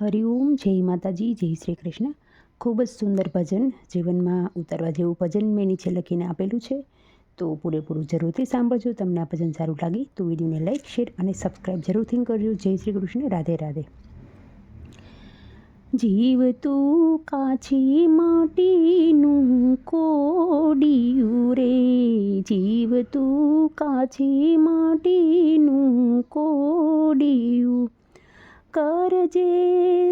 હરિઓમ જય માતાજી, જય શ્રી કૃષ્ણ. ખૂબ જ સુંદર ભજન જીવનમાં ઉતારવા જેવું ભજન મેં નીચે લખીને આપેલું છે. તો પૂરેપૂરું જરૂરથી સાંભળજો, તમને આ ભજન સારું લાગે તો વિડીયોને લાઈક, શેર અને સબસ્ક્રાઈબ જરૂરથી કરજો. જય શ્રી કૃષ્ણ, રાધે રાધે. જીવ તું કાછી માટીનું કોડિયું રે. જીવ તું કાછી માટીનું કોડિયું કરજે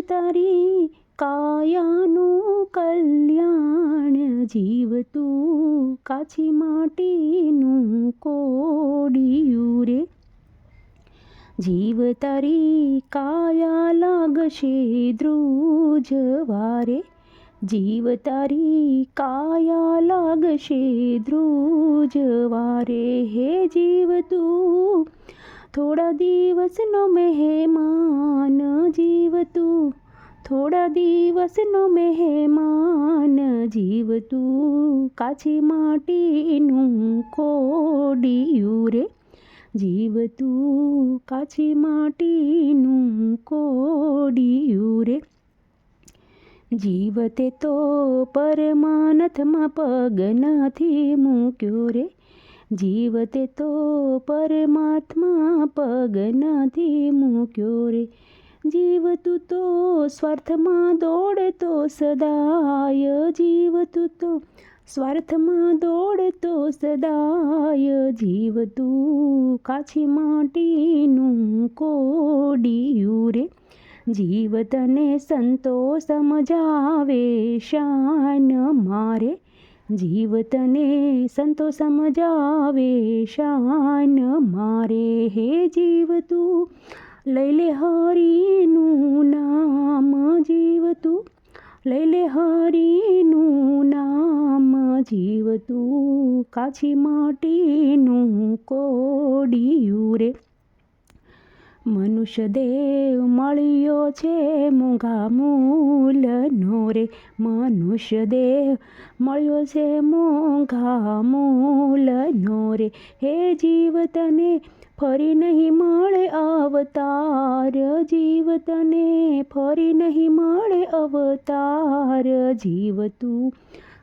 તારી કાયાનું કલ્યાણ જીવ તું કાછી માટીનું કોડિયું રે જીવ તારી કાયા લાગશે ધ્રુજવારે જીવ તારી કાયા લાગશે ધ્રુજવારે હે જીવ તું થોડા દિવસનો મહેમાન જીવ તું થોડા દિવસનો મહેમાન જીવ તું કાચી માટીનું કોડિયું રે જીવ તું કાચી માટીનું કોડિયું રે જીવતે તો પરમાનથમાં પગ નથી મૂક્યો રે. જીવતે તો પરમાત્મા પગ નથી મૂક્યો રે. જીવતું તો સ્વાર્થમાં દોડતો સદાય, જીવતું તો સ્વાર્થમાં દોડતો સદાય જીવ તું કાછી માટીનું કોડિયું રે. જીવ તને સંતો સમજાવે શાન મારે. જીવ તને સંતો સમજાવે શાન મારે હે જીવ તું? લઈ લે હરીનું નામ જીવ તું. લઈ લે હરીનું નામ જીવ તું. કાછી માટીનું કોડિયું રે. મનુષ્ય દેવ મળ્યો છે મોંઘા મૂલનો રે. મનુષ્ય દેવ મળ્યો છે મોંઘા મૂલનો રે. હે જીવ તને ફરી નહીં મળે અવતાર. જીવ તને ફરી નહીં મળે અવતાર. જીવ તું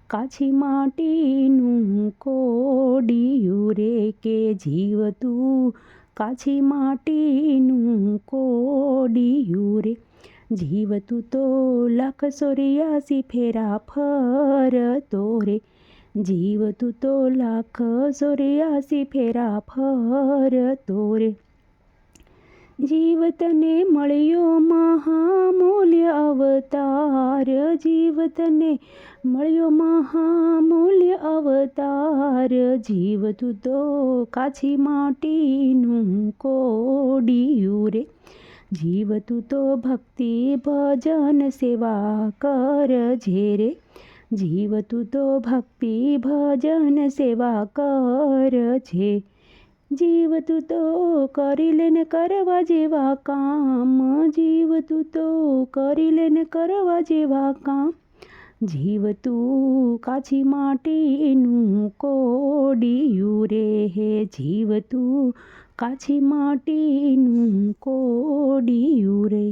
કાછી માટીનું કોડિયું રે કે જીવ તું કાછી માટીનું કોડિયું રે જીવતું તો લાખ સોરિયાસી ફેરા ફરતો રે. જીવતું તો લાખ સોરિયાસી ફેરા ફરતો રે. જીવ તને મળ્યો મહામૂલ્ય અવતાર. જીવતને મળ્યો મહામૂલ્ય અવતાર. જીવ તું કાછી માટીનું કોડિયું રે. જીવ તું ભક્તિ ભજન સેવા કર ઝેરે જીવ તું ભક્તિ ભજન સેવા કર કરજે જીવ તું તો કરી લેને કરવા જેવા કામ, જીવ તું તો કરી લેને કરવા જેવા કામ. જીવ તું કાછી માટીનું કોડિયું રે હે જીવ તું કાછી માટીનું કોડિયું રે